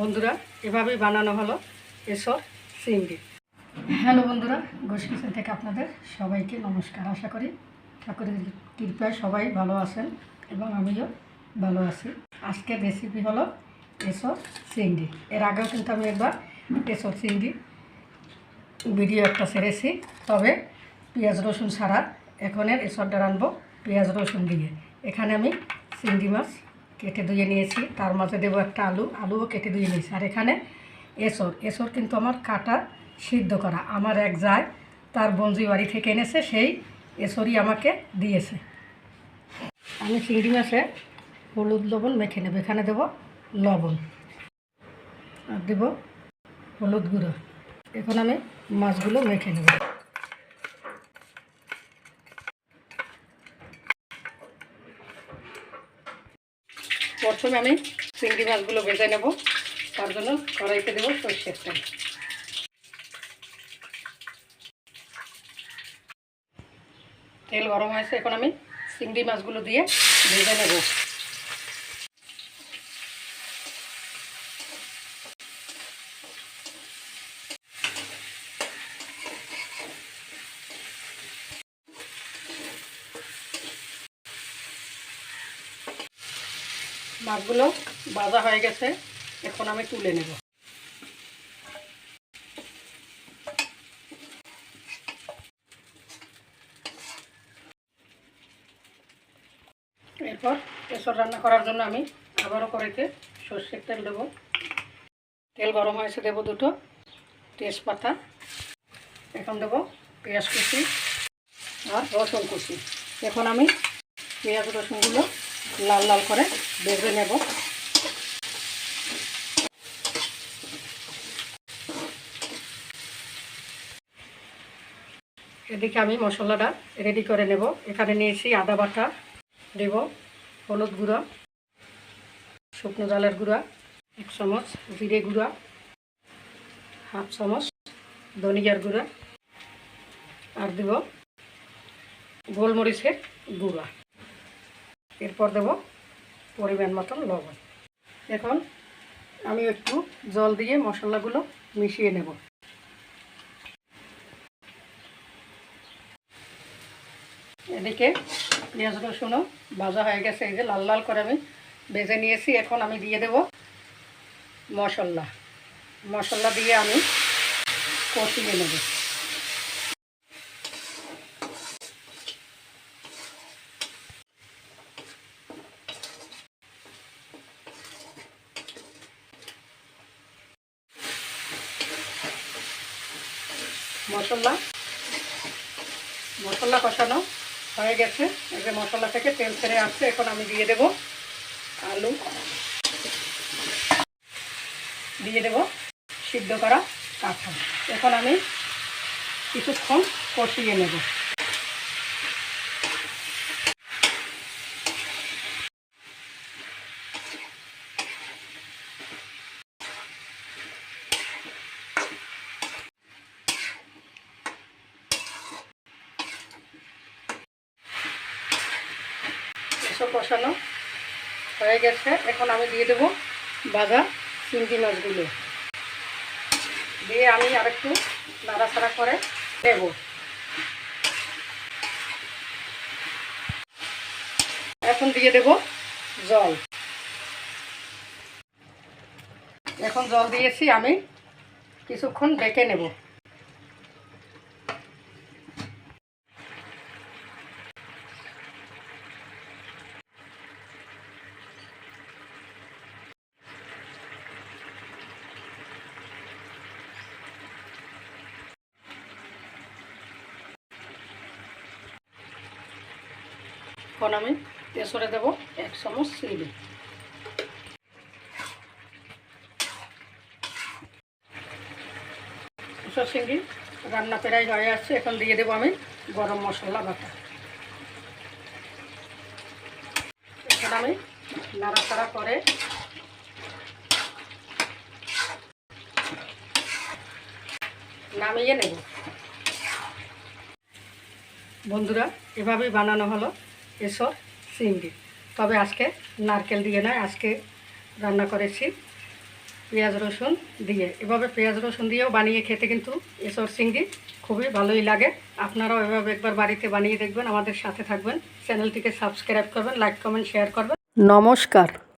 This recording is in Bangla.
বন্ধুরা, এভাবেই বানানো হলো এসর চিংড়ি হ্যালো বন্ধুরা ঘোষ কিচেন থেকে আপনাদের সবাইকে নমস্কার। আশা করি ঠাকুরের কৃপায় সবাই ভালো আছেন এবং আমিও ভালো আছি। আজকের রেসিপি হলো এসর চিংড়ি এর আগেও কিন্তু আমি একবার এসর চিংড়ি ভিডিও একটা সেরেছি তবে পেঁয়াজ, রসুন ছাড়া এখনের এসরটা রানবো পেঁয়াজ, রসুন দিয়ে। এখানে আমি চিংড়ি মাছ কেটে ধুয়ে নিয়েছি। তার মাঝে দেবো একটা আলু। আলুও কেটে ধুয়ে নিয়েছি। আর এখানে এসর। এসর কিন্তু আমার কাটা সিদ্ধ করা। আমার এক যায় তার বঞ্জি বাড়ি থেকে এনেছে, সেই এসরই আমাকে দিয়েছে। আমি চিংড়ি মাছে হলুদ লবণ মেখে নেব। এখানে দেবো লবণ। আর দেবো হলুদ গুঁড়ো। এখন আমি মাছগুলো মেখে নেব। প্রথমে আমি চিংড়ি মাছগুলো ভেজে নেব। তার জন্য কড়াইতে দেবো সর্ষের তেল। তেল গরম হয়েছে, এখন আমি চিংড়ি মাছগুলো দিয়ে ভেজে নেব। মাছগুলো ভাজা হয়ে গেছে, এখন আমি তুলে নেব। এরপর এসব রান্না করার জন্য আমি আবারও কড়াইতে সর্ষের তেল দেবো। তেল গরম হয়েছে দেবো দুটো, তেজপাতা, এখন দেবো পেঁয়াজ কুচি আর রসুন কুচি। এখন আমি পেঁয়াজ রসুনগুলো লাল লাল করে ভেজে নেব। এদিকে আমি মশলাটা রেডি করে নেব। এখানে নিয়েছি আদা বাটা দেব, হলুদ গুঁড়ো, শুকনো জলের গুঁড়া, এক চামচ জিরে গুঁড়া, হাফ চামচ ধনিয়ার গুঁড়া আর দেব গোলমরিচের গুঁড়া। এরপর দেব পরিমাণ মতন লবণ। এখন আমি একটু জল দিয়ে মশলাগুলো মিশিয়ে নেব। এদিকে পেঁয়াজ, রসুনও ভাজা হয়ে গেছে, এই যে লাল লাল করে আমি ভেজে নিয়েছি। এখন আমি দিয়ে দেব মশলা। মশলা দিয়ে আমি কষিয়ে নেব। মশলা। মশলা কষানো হয়ে গেছে। এই যে মশলা থেকে তেল ছেড়ে আসছে, এখন আমি দিয়ে দেব আলু। দিয়ে দেব সিদ্ধ করা কাঁচা এখন আমি কিছুক্ষণ কষিয়ে নেব। কষানো হয়ে গেছে। এখন আমি দিয়ে দেবো ভাজা চিংড়ি মাছগুলো। দিয়ে আমি আরেকটু নাড়াচাড়া করে দেব এখন দিয়ে দেব জল। এখন জল দিয়েছি আমি। কিছুক্ষণ ডেকে নেব। এখন আমি তেসরে দেব এক চামচ চিনি। চিংড়ি রান্না প্রায় হয়ে আসছে, এখন দিয়ে দেবো আমি গরম মশলা বাটা। এখন আমি নাড়াচাড়া করে নামিয়ে নেব। বন্ধুরা, এভাবেই বানানো হলো। এসর চিংড়ি তবে আজকে নারকেল দিয়ে নয়, আজকে রান্না করেছি পেঁয়াজ রসুন দিয়ে। এভাবে পেঁয়াজ রসুন দিয়েও বানিয়ে খেতে কিন্তু এসর চিংড়ি খুবই ভালোই লাগে। আপনারাও এভাবে একবার বাড়িতে বানিয়ে দেখবেন, আমাদের সাথে থাকবেন। চ্যানেলটিকে সাবস্ক্রাইব করবেন, লাইক, কমেন্ট, শেয়ার করবেন। নমস্কার।